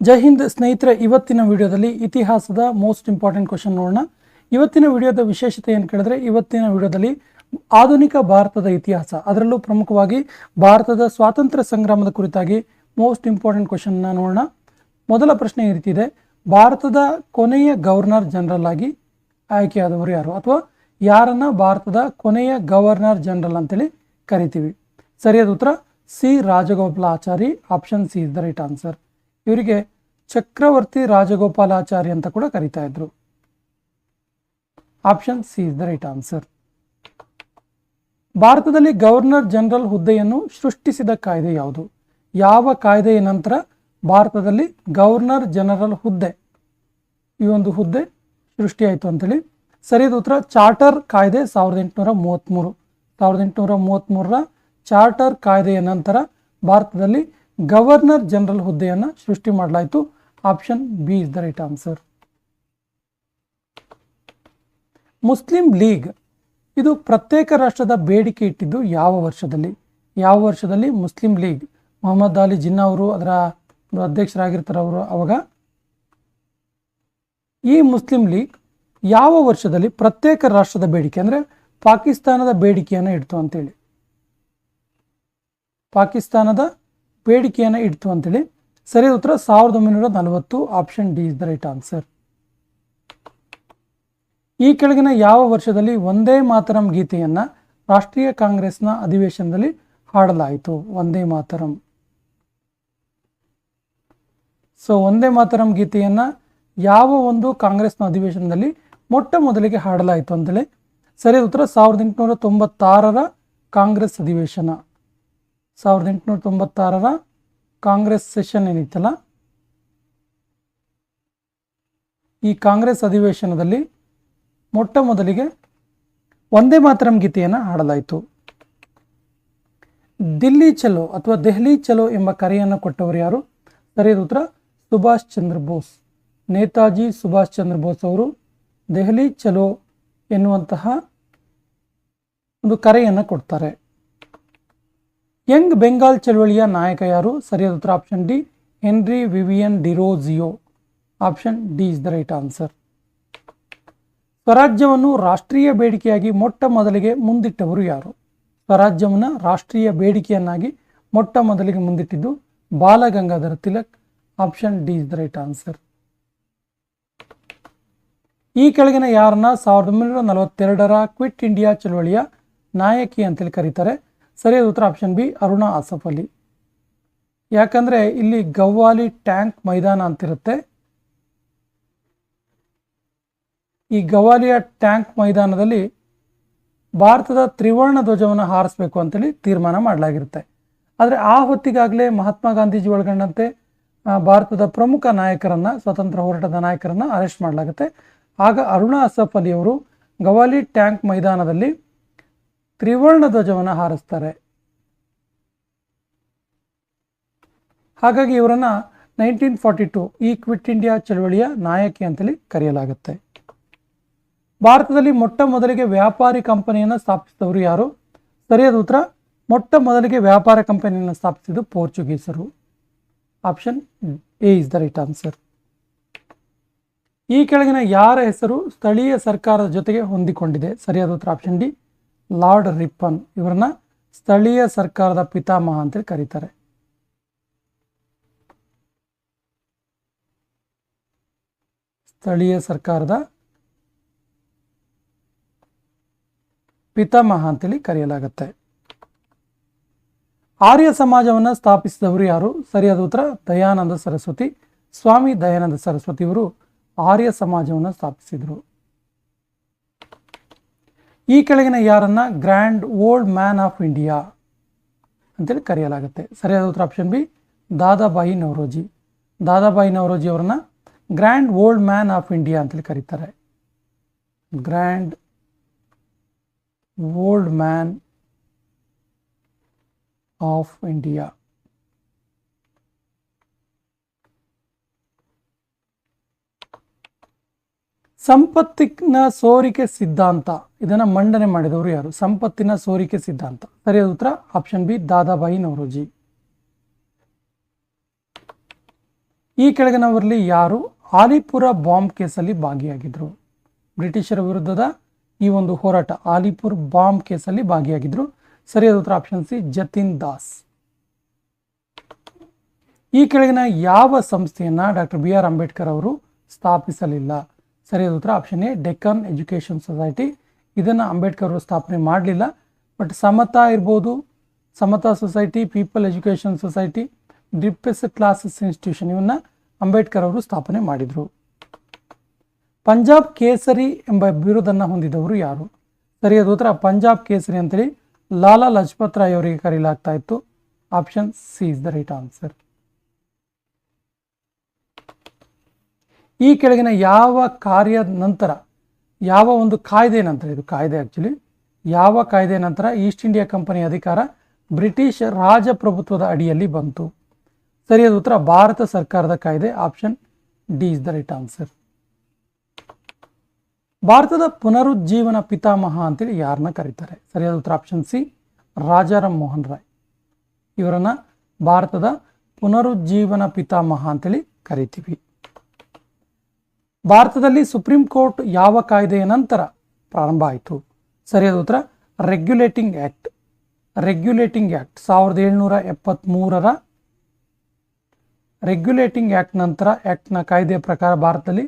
ಜೈ ಹಿಂದ್ ಸ್ನೇಹಿತರೆ, ಇವತ್ತಿನ ವಿಡಿಯೋದಲ್ಲಿ ಇತಿಹಾಸದ ಮೋಸ್ಟ್ ಇಂಪಾರ್ಟೆಂಟ್ ಕ್ವಶನ್ ನೋಡೋಣ. ಇವತ್ತಿನ ವಿಡಿಯೋದ ವಿಶೇಷತೆ ಏನು ಕೇಳಿದ್ರೆ, ಇವತ್ತಿನ ವಿಡಿಯೋದಲ್ಲಿ ಆಧುನಿಕ ಭಾರತದ ಇತಿಹಾಸ, ಅದರಲ್ಲೂ ಪ್ರಮುಖವಾಗಿ ಭಾರತದ ಸ್ವಾತಂತ್ರ್ಯ ಸಂಗ್ರಾಮದ ಕುರಿತಾಗಿ ಮೋಸ್ಟ್ ಇಂಪಾರ್ಟೆಂಟ್ ಕ್ವಶನ್ನ ನೋಡೋಣ. ಮೊದಲ ಪ್ರಶ್ನೆ ಈ ರೀತಿ ಇದೆ. ಭಾರತದ ಕೊನೆಯ ಗವರ್ನರ್ ಜನರಲ್ ಆಗಿ ಆಯ್ಕೆಯಾದವರು ಯಾರು? ಅಥವಾ ಯಾರನ್ನ ಭಾರತದ ಕೊನೆಯ ಗವರ್ನರ್ ಜನರಲ್ ಅಂತೇಳಿ ಕರಿತೀವಿ? ಸರಿಯಾದ ಉತ್ತರ, C. Rajagopalachari option C is the right answer ಇವರಿಗೆ ಚಕ್ರವರ್ತಿ ರಾಜಗೋಪಾಲಾಚಾರಿ ಅಂತ ಕೂಡ ಕರಿತಾ ಇದ್ರು. Option C is the right answer ಭಾರತದಲ್ಲಿ ಗವರ್ನರ್ ಜನರಲ್ ಹುದ್ದೆಯನ್ನು ಸೃಷ್ಟಿಸಿದ ಕಾಯ್ದೆ ಯಾವುದು? ಯಾವ ಕಾಯ್ದೆಯ ನಂತರ ಭಾರತದಲ್ಲಿ ಗವರ್ನರ್ ಜನರಲ್ ಹುದ್ದೆ? ಈ ಒಂದು ಹುದ್ದೆ ಸೃಷ್ಟಿಯಾಯಿತು ಅಂತೇಳಿ. ಸರಿಯಾದ ಉತ್ತರ, ಚಾರ್ಟರ್ ಕಾಯ್ದೆ ಸಾವಿರದ ಎಂಟುನೂರ ಮೂವತ್ತ್ಮೂರು ಸಾವಿರದ ಎಂಟುನೂರ ಮೂವತ್ತ್ಮೂರರ ಚಾರ್ಟರ್ ಕಾಯ್ದೆಯ ನಂತರ ಭಾರತದಲ್ಲಿ ಗವರ್ನರ್ ಜನರಲ್ ಹುದ್ದೆಯನ್ನು ಸೃಷ್ಟಿ ಮಾಡಲಾಯಿತು. Option B is the right answer. Muslim League, ಇದು ಪ್ರತ್ಯೇಕ ರಾಷ್ಟ್ರದ ಬೇಡಿಕೆ ಇಟ್ಟಿದ್ದು ಯಾವ ವರ್ಷದಲ್ಲಿ? ಯಾವ ವರ್ಷದಲ್ಲಿ ಮುಸ್ಲಿಂ ಲೀಗ್? ಮೊಹಮ್ಮದ್ ಅಲಿ ಜಿನ್ನಾ ಅವರು ಅದರ ಅಧ್ಯಕ್ಷರಾಗಿರ್ತಾರೆ ಅವರು ಅವಾಗ? ಈ ಮುಸ್ಲಿಂ ಲೀಗ್ ಯಾವ ವರ್ಷದಲ್ಲಿ ಪ್ರತ್ಯೇಕ ರಾಷ್ಟ್ರದ ಬೇಡಿಕೆ, ಅಂದರೆ ಪಾಕಿಸ್ತಾನದ ಬೇಡಿಕೆಯನ್ನು ಇಡ್ತು ಅಂತೇಳಿ? ಪಾಕಿಸ್ತಾನದ ಬೇಡಿಕೆಯನ್ನು ಇಡ್ತು ಅಂತೇಳಿ ಸರಿ ಉತ್ತರ ಸಾವಿರದ ಒಂಬೈನೂರ ನಲವತ್ತು option D is the right answer ಈ ಕೆಳಗಿನ ಯಾವ ವರ್ಷದಲ್ಲಿ ಒಂದೇ ಮಾತರಂ ಗೀತೆಯನ್ನು ರಾಷ್ಟ್ರೀಯ ಕಾಂಗ್ರೆಸ್ನ ಅಧಿವೇಶನದಲ್ಲಿ ಹಾಡಲಾಯಿತು? ಒಂದೇ ಮಾತರಂ. ಸೊ ಒಂದೇ ಮಾತರಂ ಗೀತೆಯನ್ನು ಯಾವ ಒಂದು ಕಾಂಗ್ರೆಸ್ನ ಅಧಿವೇಶನದಲ್ಲಿ ಮೊಟ್ಟ ಮೊದಲಿಗೆ ಹಾಡಲಾಯಿತು ಅಂತೇಳಿ ಸರಿಯಾದ ಉತ್ತರ ಸಾವಿರದ ಎಂಟುನೂರ ತೊಂಬತ್ತಾರರ ಕಾಂಗ್ರೆಸ್ ಅಧಿವೇಶನ. ಸಾವಿರದ ಎಂಟುನೂರ ತೊಂಬತ್ತಾರರ ಕಾಂಗ್ರೆಸ್ ಸೆಷನ್ ಏನಿತ್ತಲ್ಲ? ಈ ಕಾಂಗ್ರೆಸ್ ಅಧಿವೇಶನದಲ್ಲಿ ಮೊಟ್ಟ ಮೊದಲಿಗೆ ಒಂದೇ ಮಾತರಂ ಗೀತೆಯನ್ನು ಹಾಡಲಾಯಿತು. ದಿಲ್ಲಿ ಚಲೋ ಅಥವಾ ದೆಹಲಿ ಚಲೋ ಎಂಬ ಕರೆಯನ್ನು ಕೊಟ್ಟವರು ಯಾರು? ಸರಿಯಾದ ಉತ್ತರ, ಸುಭಾಷ್ ಚಂದ್ರ ಬೋಸ್. ನೇತಾಜಿ ಸುಭಾಷ್ ಚಂದ್ರ ಬೋಸ್ ಅವರು ದೆಹಲಿ ಚಲೋ ಎನ್ನುವಂತಹ ಒಂದು ಕರೆಯನ್ನು ಕೊಡ್ತಾರೆ. ಯಂಗ್ ಬೆಂಗಾಲ್ ಚಳವಳಿಯ ನಾಯಕ ಯಾರು? ಸರಿಯಾದ ಉತ್ತರ option D, Henry Vivian Derozio. Option D is the right answer ಸ್ವರಾಜ್ಯವನ್ನು ರಾಷ್ಟ್ರೀಯ ಬೇಡಿಕೆಯಾಗಿ ಮೊಟ್ಟ ಮೊದಲಿಗೆ ಮುಂದಿಟ್ಟವರು ಯಾರು? ಸ್ವರಾಜ್ಯವನ್ನು ರಾಷ್ಟ್ರೀಯ ಬೇಡಿಕೆಯನ್ನಾಗಿ ಮೊಟ್ಟ ಮೊದಲಿಗೆ ಮುಂದಿಟ್ಟಿದ್ದು Balagangadhara Tilak. Option D is the right answer ಈ ಕೆಳಗಿನ ಯಾರನ್ನ ಸಾವಿರದ ಒಂಬೈನೂರ ನಲವತ್ತೆರಡರ ಕ್ವಿಟ್ ಇಂಡಿಯಾ ಚಳವಳಿಯ ನಾಯಕಿ ಅಂತೇಳಿ ಕರೀತಾರೆ. ಸರಿಯಾದ ಉತ್ತರ ಆಪ್ಷನ್ ಬಿ ಅರುಣಾ ಆಸಫ್ ಅಲಿ ಯಾಕಂದರೆ ಇಲ್ಲಿ ಗವ್ವಾಲಿ ಟ್ಯಾಂಕ್ ಮೈದಾನ ಅಂತಿರುತ್ತೆ. ಈ ಗವಾಲಿಯ ಟ್ಯಾಂಕ್ ಮೈದಾನದಲ್ಲಿ ಭಾರತದ ತ್ರಿವರ್ಣ ಧ್ವಜವನ್ನು ಹಾರಿಸಬೇಕು ಅಂತೇಳಿ ತೀರ್ಮಾನ ಮಾಡಲಾಗಿರುತ್ತೆ. ಆದರೆ ಆ ಹೊತ್ತಿಗಾಗಲೇ ಮಹಾತ್ಮ ಗಾಂಧೀಜಿ ಒಳಗೊಂಡಂತೆ ಭಾರತದ ಪ್ರಮುಖ ನಾಯಕರನ್ನು, ಸ್ವತಂತ್ರ ಹೋರಾಟದ ನಾಯಕರನ್ನು ಅರೆಸ್ಟ್ ಮಾಡಲಾಗುತ್ತೆ. ಆಗ ಅರುಣಾ ಅಸಫ್ ಅಲಿಯವರು ಗವಾಲಿ ಟ್ಯಾಂಕ್ ಮೈದಾನದಲ್ಲಿ ತ್ರಿವರ್ಣ ಧ್ವಜವನ್ನು ಹಾರಿಸ್ತಾರೆ. ಹಾಗಾಗಿ ಇವರನ್ನು ನೈನ್ಟೀನ್ ಫಾರ್ಟಿ ಟು ಈ ಕ್ವಿಟ್ ಇಂಡಿಯಾ ಚಳವಳಿಯ ನಾಯಕಿ ಅಂತೇಳಿ ಕರೆಯಲಾಗುತ್ತೆ. ಭಾರತದಲ್ಲಿ ಮೊಟ್ಟ ಮೊದಲಿಗೆ ವ್ಯಾಪಾರಿ ಕಂಪನಿಯನ್ನು ಸ್ಥಾಪಿಸಿದವರು ಯಾರು? ಸರಿಯಾದ ಉತ್ತರ, ಮೊಟ್ಟ ಮೊದಲಿಗೆ ವ್ಯಾಪಾರ ಕಂಪನಿಯನ್ನು ಸ್ಥಾಪಿಸಿದ್ದು ಪೋರ್ಚುಗೀಸರು. Option A is the right answer. ಈ ಕೆಳಗಿನ ಯಾರ ಹೆಸರು ಸ್ಥಳೀಯ ಸರ್ಕಾರದ ಜೊತೆಗೆ ಹೊಂದಿಕೊಂಡಿದೆ? ಸರಿಯಾದ ಉತ್ತರ ಆಪ್ಷನ್ ಡಿ ಲಾರ್ಡ್ ರಿಪ್ಪನ್ ಇವರನ್ನ ಸ್ಥಳೀಯ ಸರ್ಕಾರದ ಪಿತಾಮಹ ಅಂತೇಳಿ ಕರೀತಾರೆ. ಸ್ಥಳೀಯ ಸರ್ಕಾರದ ಪಿತಾಮಹ ಅಂತೇಳಿ ಕರೆಯಲಾಗುತ್ತೆ. ಆರ್ಯ ಸಮಾಜವನ್ನು ಸ್ಥಾಪಿಸಿದವರು ಯಾರು? ಸರಿಯಾದ ಉತ್ತರ, ದಯಾನಂದ ಸರಸ್ವತಿ, ಸ್ವಾಮಿ ದಯಾನಂದ ಸರಸ್ವತಿ ಇವರು ಆರ್ಯ ಸಮಾಜವನ್ನು ಸ್ಥಾಪಿಸಿದರು. ಈ ಕೆಳಗಿನ ಯಾರನ್ನು grand old man of India ಅಂತೇಳಿ ಕರೆಯಲಾಗುತ್ತೆ. ಸರಿಯಾದ ಉತ್ತರ ಆಪ್ಷನ್ ಬಿ, ದಾದಾಬಾಯಿ ನವರೋಜಿ. ದಾದಾಬಾಯಿ ನವರೋಜಿ ಅವರನ್ನ grand old man of India ಅಂತೇಳಿ ಕರೀತಾರೆ. Grand old man of India. ಸಂಪತ್ತಿನ ಸೋರಿಕೆ ಸಿದ್ಧಾಂತ. ಇದನ್ನು ಮಂಡನೆ ಮಾಡಿದವರು ಯಾರು? ಸಂಪತ್ತಿನ ಸೋರಿಕೆ ಸಿದ್ಧಾಂತ. ಸರಿಯಾದ ಉತ್ತರ? ಆಪ್ಷನ್ ಬಿ ದಾದಾಬಾಯಿ ನವರೋಜಿ ಈ ಕೆಳಗಿನವರಲ್ಲಿ ಯಾರು? ಆಲಿಪುರ ಬಾಂಬ್ ಕೇಸಲ್ಲಿ ಭಾಗಿಯಾಗಿದ್ರು. ಬ್ರಿಟಿಷರ ವಿರುದ್ಧದ ಈ ಒಂದು ಹೋರಾಟ ಆಲಿಪುರ್ ಬಾಂಬ್ ಕೇಸಲ್ಲಿ ಭಾಗಿಯಾಗಿದ್ರು. ಸರಿಯಾದ ಉತ್ತರ? Option C, Jatin Das. ಈ ಕೆಳಗಿನ ಯಾವ ಸಂಸ್ಥೆಯನ್ನ ಡಾಕ್ಟರ್ ಬಿ ಆರ್ ಅಂಬೇಡ್ಕರ್ ಅವರು ಸ್ಥಾಪಿಸಲಿಲ್ಲ? ಸರಿಯಾದ ಉತ್ತರ option A Deccan education society. ಇದನ್ನು ಅಂಬೇಡ್ಕರ್ ಅವರು ಸ್ಥಾಪನೆ ಮಾಡಲಿಲ್ಲ. ಬಟ್ ಸಮತಾ ಇರ್ಬೋದು. Samata society, people education society depress classes institution ಇವನ್ನ ಅಂಬೇಡ್ಕರ್ ಅವರು ಸ್ಥಾಪನೆ ಮಾಡಿದರು. ಪಂಜಾಬ್ ಕೇಸರಿ ಎಂಬ ಬಿರುದನ್ನು ಹೊಂದಿದವರು ಯಾರು? ಸರಿಯಾದ ಉತ್ತರ ಪಂಜಾಬ್ ಕೇಸರಿ ಅಂತೇಳಿ ಲಾಲಾ ಲಜಪತ್ ರಾಯ್ ಅವರಿಗೆ ಕರೆಯಲಾಗ್ತಾ ಇತ್ತು. Option C is the right answer ಈ ಕೆಳಗಿನ ಯಾವ ಕಾರ್ಯದ ನಂತರ, ಯಾವ ಒಂದು ಕಾಯ್ದೆ ನಂತರ, ಇದು ಕಾಯ್ದೆ ಆ್ಯಕ್ಚುಲಿ ಯಾವ ಕಾಯ್ದೆ ನಂತರ ಈಸ್ಟ್ ಇಂಡಿಯಾ ಕಂಪನಿ ಅಧಿಕಾರ ಬ್ರಿಟಿಷ್ ರಾಜಪ್ರಭುತ್ವದ ಅಡಿಯಲ್ಲಿ ಬಂತು. ಸರಿಯಾದ ಉತ್ತರ, ಭಾರತ ಸರ್ಕಾರದ ಕಾಯ್ದೆ option D is the right answer ಭಾರತದ ಪುನರುಜ್ಜೀವನ ಪಿತಾಮಹ ಅಂತೇಳಿ ಯಾರನ್ನ ಕರೀತಾರೆ? ಸರಿಯಾದ ಉತ್ತರ ಆಪ್ಷನ್ ಸಿ ರಾಜಾರಾಮ್ ಮೋಹನ್ ರಾಯ್. ಇವರನ್ನ ಭಾರತದ ಪುನರುಜ್ಜೀವನ ಪಿತಾಮಹ ಅಂತೇಳಿ ಕರಿತೀವಿ. ಭಾರತದಲ್ಲಿ ಸುಪ್ರೀಂ ಕೋರ್ಟ್ ಯಾವ ಕಾಯ್ದೆಯ ನಂತರ ಪ್ರಾರಂಭ ಆಯಿತು? ಸರಿಯಾದ ಉತ್ತರ ರೆಗ್ಯುಲೇಟಿಂಗ್ ಆ್ಯಕ್ಟ್ ರೆಗ್ಯುಲೇಟಿಂಗ್ ಆ್ಯಕ್ಟ್ ಸಾವಿರದ ಏಳ್ನೂರ ಎಪ್ಪತ್ತ್ಮೂರರ ರೆಗ್ಯುಲೇಟಿಂಗ್ ಆ್ಯಕ್ಟ್ ನಂತರ ಆ್ಯಕ್ಟ್ನ ಕಾಯ್ದೆಯ ಪ್ರಕಾರ ಭಾರತದಲ್ಲಿ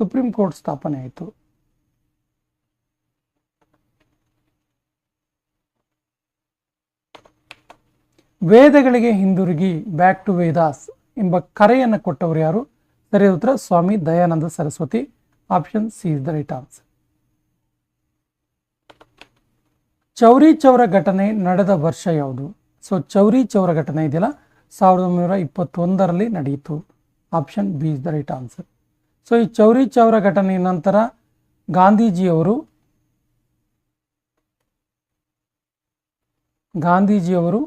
ಸುಪ್ರೀಂ ಕೋರ್ಟ್ ಸ್ಥಾಪನೆ ಆಯಿತು. ವೇದಗಳಿಗೆ ಹಿಂದಿರುಗಿ ಬ್ಯಾಕ್ ಟು ವೇದಾಸ್ ಎಂಬ ಕರೆಯನ್ನು ಕೊಟ್ಟವರು ಯಾರು? ಸರಿಯಾದ ಉತ್ತರ Swami Dayananda Saraswati option C is the right answer Chauri Chaura ಘಟನೆ ನಡೆದ ವರ್ಷ ಯಾವುದು? ಸೊ ಚೌರಿ ಚೌರ ಘಟನೆ ಇದೆಯಲ್ಲ, ಸಾವಿರದ ಒಂಬೈನೂರ ಇಪ್ಪತ್ತೊಂದರಲ್ಲಿ ನಡೆಯಿತು. Option B is the right answer so ಈ ಚೌರಿ ಚೌರ ಘಟನೆಯ ನಂತರ ಗಾಂಧೀಜಿಯವರು ಗಾಂಧೀಜಿಯವರು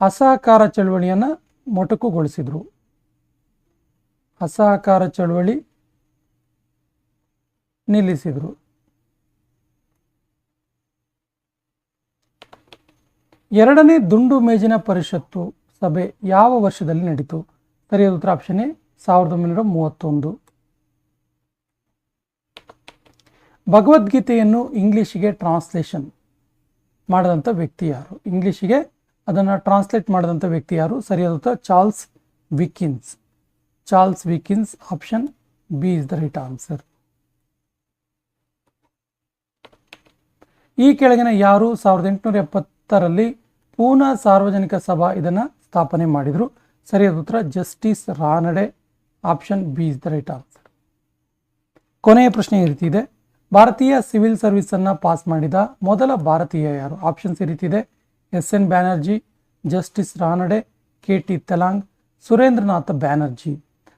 ಅಸಹಕಾರ ಚಳವಳಿಯನ್ನು ಮೊಟಕುಗೊಳಿಸಿದರು. ಅಸಹಕಾರ ಚಳುವಳಿ ನಿಲ್ಲಿಸಿದರು. ಎರಡನೇ ದುಂಡು ಮೇಜಿನ ಪರಿಷತ್ತು ಸಭೆ ಯಾವ ವರ್ಷದಲ್ಲಿ ನಡೀತು? ಸರಿಯಾದ ಉತ್ತರ ಆಪ್ಷನ್ ಸಾವಿರದ ಒಂಬೈನೂರ ಮೂವತ್ತೊಂದು. ಭಗವದ್ಗೀತೆಯನ್ನು ಇಂಗ್ಲಿಷಿಗೆ ಟ್ರಾನ್ಸ್ಲೇಷನ್ ಮಾಡಿದಂಥ ವ್ಯಕ್ತಿ ಯಾರು? ಇಂಗ್ಲಿಷಿಗೆ ಅದನ್ನು ಟ್ರಾನ್ಸ್ಲೇಟ್ ಮಾಡಿದಂಥ ವ್ಯಕ್ತಿ ಯಾರು? ಸರಿಯಾದ ಉತ್ತರ Charles Wilkins Charles Wickens. Option B is the right answer. ಈ ಕೆಳಗಿನ ಯಾರು ಸಾವಿರದ ಎಂಟುನೂರ ಎಪ್ಪತ್ತರಲ್ಲಿ ಪೂನಾ ಸಾರ್ವಜನಿಕ ಸಭಾ ಇದನ್ನು ಸ್ಥಾಪನೆ ಮಾಡಿದರು? ಸರಿಯಾದ ಉತ್ತರ, justice Ranade. Option B is the right answer ಕೊನೆಯ ಪ್ರಶ್ನೆ ಈ ರೀತಿ ಇದೆ. ಭಾರತೀಯ ಸಿವಿಲ್ ಸರ್ವಿಸ್ ಅನ್ನ ಪಾಸ್ ಮಾಡಿದ ಮೊದಲ ಭಾರತೀಯ ಯಾರು? ಆಪ್ಷನ್ಸ್ ಈ ರೀತಿ ಇದೆ. S N Banerjee, justice Ranade, K T Telang, Surendranath Banerjee.